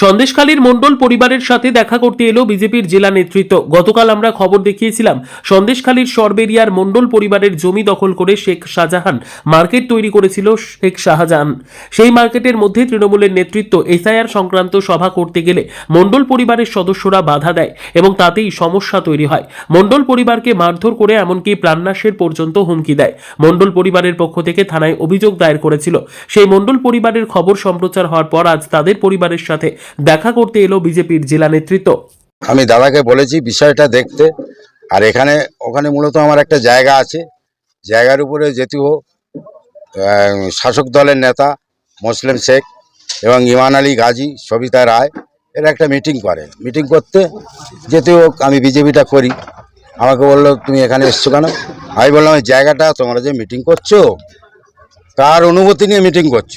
সন্দেশখালীর মণ্ডল পরিবারের সাথে দেখা করতে এলো বিজেপির জেলা নেতৃত্ব। গতকাল আমরা খবর দেখিয়েছিলাম, সন্দেশখালীর সরবেরিয়ার মণ্ডল পরিবারের জমি দখল করে শেখ শাহজাহান মার্কেট তৈরি করেছিল শেখ শাহজাহান। সেই মার্কেটের মধ্যে তৃণমূলের নেতৃত্ব এসআইআর সংক্রান্ত সভা করতে গেলে মণ্ডল পরিবারের সদস্যরা বাধা দেয় এবং তাতেই সমস্যা তৈরি হয়। মণ্ডল পরিবারকে মারধর করে এমনকি প্রাণনাশের পর্যন্ত হুমকি দেয়। মণ্ডল পরিবারের পক্ষ থেকে থানায় অভিযোগ দায়ের করেছিল। সেই মণ্ডল পরিবারের খবর সম্প্রচার হওয়ার পর আজ তাদের পরিবারের সাথে দেখা করতে এলো বিজেপির জেলা নেতৃত্ব। আমি দাদাকে বলেছি, বিষয়টা দেখতে। আর এখানে, ওখানে মূলত আমার একটা জায়গা আছে। জায়গার উপরে যেহেতু শাসক দলের নেতা মুসলিম শেখ এবং ইমান আলী গাজী, সবিতা রায়, এরা একটা মিটিং করে। মিটিং করতে যেতে হোক আমি বিজেপিটা করি। আমাকে বলল, তুমি এখানে এসছো কেন? আমি বললাম জায়গাটা তোমরা যে মিটিং করছ কার অনুমতি নিয়ে মিটিং করছ।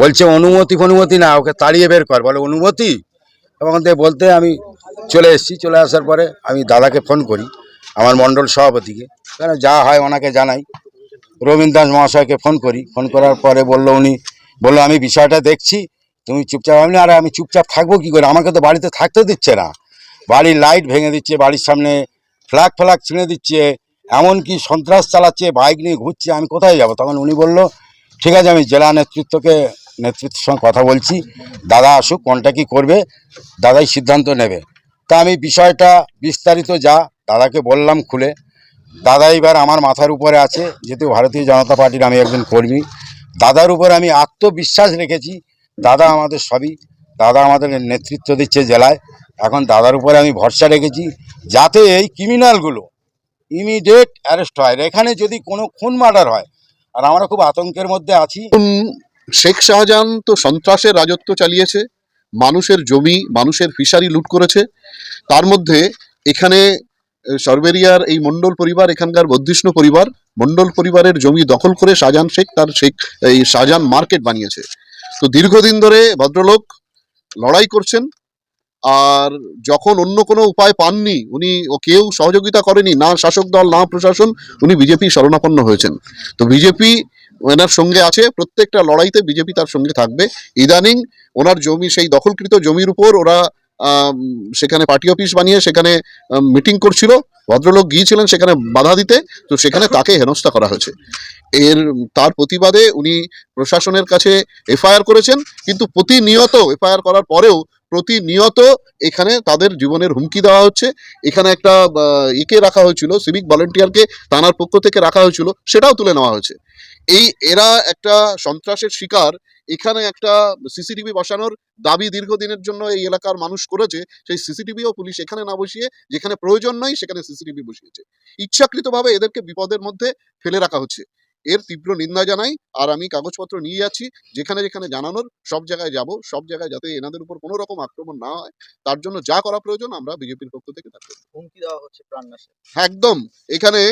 বলছে অনুমতি ফনুমতি না, ওকে তাড়িয়ে বের কর। বলে, অনুমতি? এবং বলতে আমি চলে এসেছি, চলে আসার পরে আমি দাদাকে ফোন করি, আমার মণ্ডল সভাপতিকে। কেন, যা হয় ওনাকে জানাই। রবীন্দ্র দাস মহাশয়কে ফোন করি, ফোন করার পরে বলল উনি, বলল, আমি বিষয়টা দেখছি, তুমি চুপচাপ, আমি আর আমি চুপচাপ থাকব কি করে? আমাকে তো বাড়িতে থাকতে দিচ্ছে না। বাড়ির লাইট ভেঙে দিচ্ছে, বাড়ির সামনে ফ্ল্যাগ ফ্ল্যাগ ছিঁড়ে দিচ্ছে, এমনকি সন্ত্রাস চালাচ্ছে, বাইক নিয়ে ঘুরছে, আমি কোথায় যাব? তখন উনি বলল ঠিক আছে, আমি জেলা নেতৃত্বকে নেতৃত্বের সঙ্গে কথা বলছি। দাদা আসুক, কোনটা কী করবে, দাদাই সিদ্ধান্ত নেবে। তা আমি বিষয়টা বিস্তারিত যা দাদাকে বললাম খুলে। দাদা এবার আমার মাথার উপরে আছে, যেহেতু ভারতীয় জনতা পার্টির আমি একজন কর্মী। দাদার উপরে আমি আত্মবিশ্বাস রেখেছি, দাদা আমাদের সবই, দাদা আমাদের নেতৃত্ব দিচ্ছে জেলায়। এখন দাদার উপরে আমি ভরসা রেখেছি, যাতে এই ক্রিমিনালগুলো ইমিডিয়েট অ্যারেস্ট হয়। এখানে যদি কোনো খুন মার্ডার হয় আর আমরা খুব আতঙ্কের মধ্যে আছি। শেখ শাহজাহান তো সন্ত্রাসের রাজত্ব চালিয়েছে, মানুষের জমি, মানুষের ফিশারি লুট করেছে। তার মধ্যে এখানে সরবেরিয়ার এই মন্ডল পরিবার, এখানকার বদ্ধিষ্ণু পরিবার মন্ডল পরিবারের জমি দখল করে শাহজাহান শেখ তার শেখ, এই শাহজাহান মার্কেট বানিয়েছে। তো দীর্ঘদিন ধরে ভদ্রলোক লড়াই করছেন আর যখন অন্য কোনো উপায় পাননি, উনি ও কেউ সহযোগিতা করেনি, না শাসক দল, না প্রশাসন, উনি বিজেপি শরণাপন্ন হয়েছেন। তো বিজেপি ওনার সঙ্গে আছে, প্রত্যেকটা লড়াইতে বিজেপি তার সঙ্গে থাকবে। ইদানিং ওনার জমি, সেই দখলকৃত জমির উপর ওরা সেখানে পার্টি অফিস বানিয়ে সেখানে মিটিং করছিল। ভদ্রলোক গিয়েছিলেন সেখানে বাধা দিতে, তো সেখানে তাকে হেনস্থা করা হয়েছে। এর, তার প্রতিবাদে উনি প্রশাসনের কাছে এফআইআর করেছেন, কিন্তু প্রতিনিয়ত এফআইআর করার পরেও প্রতিনিয়ত এখানে তাদের জীবনের হুমকি দেওয়া হচ্ছে। এখানে একটা একে রাখা হয়েছিল সিভিক ভলেন্টিয়ারকে থানার পক্ষ থেকে রাখা হয়েছিল, সেটাও তুলে নেওয়া হয়েছে। এই, এরা একটা সন্ত্রাসের শিকার। এখানে একটা সিসিটিভি বসানোর দাবি দীর্ঘদিনের জন্য এই এলাকার মানুষ করেছে। সেই সিসিটিভিও পুলিশ এখানে না বসিয়ে, যেখানে প্রয়োজন নয় সেখানে সিসিটিভি বসিয়েছে। ইচ্ছাকৃতভাবে এদেরকে বিপদের মধ্যে ফেলে রাখা হচ্ছে। এর তীব্র নিন্দা জানাই আর আমি কাগজপত্র নিয়ে যাচ্ছি যেখানে যেখানে জানানোর সব জায়গায় যাব সব জায়গায় যাতে এনাদের উপর কোনো রকম আক্রমণ না হয় তার জন্য যা করা প্রয়োজন আমরা বিজেপির পক্ষ থেকে থাকব হুমকি দেওয়া হচ্ছে একদম এখানে